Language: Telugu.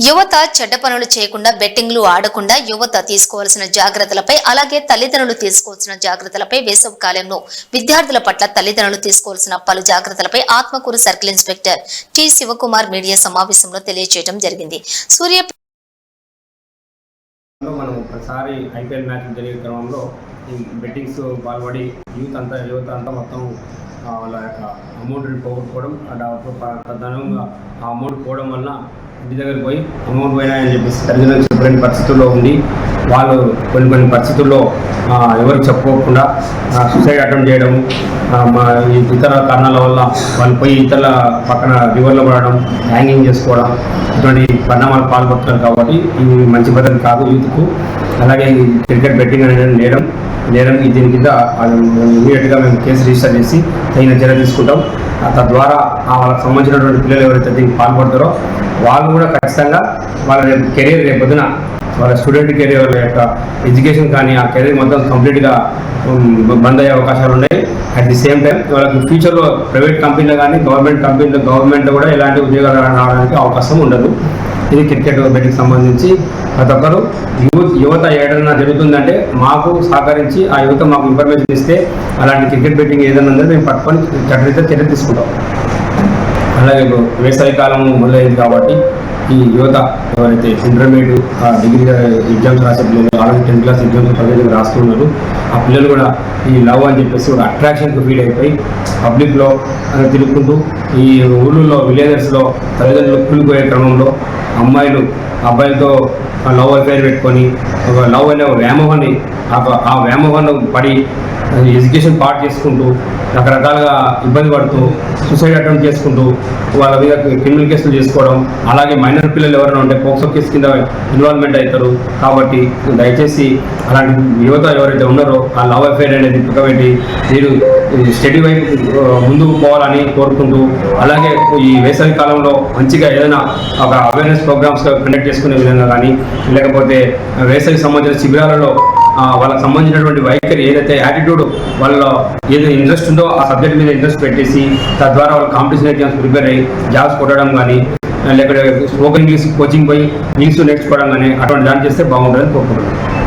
యువత చెడ్డ పనులు చేయకుండా బెట్టింగ్లు ఆడకుండా యువత తీసుకోవాల్సిన జాగ్రత్తలపై అలాగే తల్లిదండ్రులు తీసుకోవాల్సిన జాగ్రత్తలపై వేసవి కాలంలో విద్యార్థుల పట్ల తల్లిదండ్రులు తీసుకోవాల్సిన పలు జాగ్రత్తలపై Atmakur circle inspector T Shivakumar media సమావేశంలో తెలియజేయడం జరిగింది. సూర్య మనం ప్రతిసారి ఐపీఎల్ మ్యాచ్ జరిగే క్రమంలో ఈ బెట్టింగ్స్ పాల్పడి యూత్ అంతా యువత అంతా మొత్తం వాళ్ళ యొక్క అమౌంట్ని పోగొట్టుకోవడం ఆ ప్రధానంగా ఆ అమౌంట్ పోవడం వల్ల ఇంటి దగ్గరికి పోయి అమౌంట్ పోయినాయని చెప్పేసి తల్లిదండ్రులు చెప్పలేని పరిస్థితుల్లో ఉండి వాళ్ళు కొన్ని కొన్ని పరిస్థితుల్లో ఎవరు చెప్పుకోకుండా సూసైడ్ అటెంప్ట్ చేయడం మా ఇతర కారణాల వల్ల వాళ్ళు పోయి ఇతరుల పక్కన రివర్లో పడడం హ్యాంగింగ్ చేసుకోవడం ఇటువంటి పరిణామాలు పాల్పడుతున్నారు కాబట్టి ఇది మంచి పద్ధతి కాదు యూత్కు. అలాగే క్రికెట్ బెట్టింగ్ అనేది లేడం నేరం దీని కింద ఇమీడియట్గా మేము కేసు రిజిస్టర్ చేసి తగిన చర్య తీసుకుంటాం. తద్వారా ఆ వాళ్ళకి సంబంధించినటువంటి పిల్లలు ఎవరైతే దీనికి పాల్పడతారో వాళ్ళు కూడా ఖచ్చితంగా వాళ్ళ కెరీర్ రేపు పొద్దున వాళ్ళ స్టూడెంట్ కెరీర్ వాళ్ళ యొక్క ఎడ్యుకేషన్ కానీ ఆ కెరీర్ మొత్తం కంప్లీట్గా బంద్ అయ్యే అవకాశాలు ఉన్నాయి. అట్ ది సేమ్ టైం వాళ్ళకి ఫ్యూచర్లో ప్రైవేట్ కంపెనీలో కానీ గవర్నమెంట్ కంపెనీలో గవర్నమెంట్ కూడా ఎలాంటి ఉద్యోగాలు రావడానికి అవకాశం ఉండదు. ఇది క్రికెట్ బెట్టింగ్ సంబంధించి ప్రతి ఒక్కరు యూత్ యువత ఏదైనా జరుగుతుందంటే మాకు సహకరించి ఆ యువత మాకు ఇన్ఫర్మేషన్ ఇస్తే అలాంటి క్రికెట్ బెట్టింగ్ ఏదైనా ఉందో మేము పట్టుకొని చట్టరీత్యా చర్య తీసుకుంటాం. అలాగే వేసవి కాలం మొదలైంది కాబట్టి ఈ యువత ఎవరైతే ఇంటర్మీడియట్ డిగ్రీ ఎగ్జామ్స్ రాసే పిల్లలు already tenth class exams present రాస్తున్నారు. ఆ పిల్లలు కూడా ఈ లవ్ అని చెప్పేసి కూడా అట్రాక్షన్కి ఫీల్ అయిపోయి పబ్లిక్లో తిరుగుకుంటూ ఈ ఊళ్ళల్లో విలేజెస్లో తల్లిదండ్రులు కూలిపోయే క్రమంలో అమ్మాయిలు అబ్బాయిలతో లవ్ అఫైర్ పెట్టుకొని ఒక లవ్ అనే ఒక వ్యామోహాన్ని ఆ- వ్యామోహంలో పడి ఎడ్యుకేషన్ పార్ట్ చేసుకుంటూ రకరకాలుగా ఇబ్బంది పడుతూ సూసైడ్ అటెంప్ట్ చేసుకుంటూ వాళ్ళ మీద క్రిమినల్ కేసులు చేసుకోవడం అలాగే మైనర్ పిల్లలు ఎవరైనా ఉంటే పోక్సో కేసు కింద ఇన్వాల్వ్మెంట్ అవుతారు. కాబట్టి దయచేసి అలాంటి యువత ఎవరైతే ఉన్నారో ఆ లవ్ అఫేర్ అనేది పక్కబెట్టి మీరు స్టడీ వైపు ముందుకు పోవాలని కోరుకుంటూ అలాగే ఈ వేసవి కాలంలో మంచిగా ఏదైనా ఒక అవేర్నెస్ ప్రోగ్రామ్స్ కండక్ట్ చేసుకునే విధంగా కానీ లేకపోతే వేసవికి సంబంధించిన శిబిరాలలో వాళ్ళకి సంబంధించినటువంటి వైఖరి ఏదైతే యాటిట్యూడ్ వాళ్ళలో ఏదో ఇంట్రెస్ట్ ఉందో ఆ సబ్జెక్ట్ మీద ఇంట్రెస్ట్ పెట్టేసి తద్వారా వాళ్ళు కాంపిటీషన్ ఎగ్జామ్స్ ప్రిపేర్ అయ్యి జాబ్స్ కొట్టడం కానీ లేకపోతే స్పోకెన్ ఇంగ్లీష్ కోచింగ్ పోయి ఇంగ్లీష్ నేర్చుకోవడం కానీ అటువంటి దాన్ని చేస్తే బాగుంటుందని కోరుకుంటున్నాను.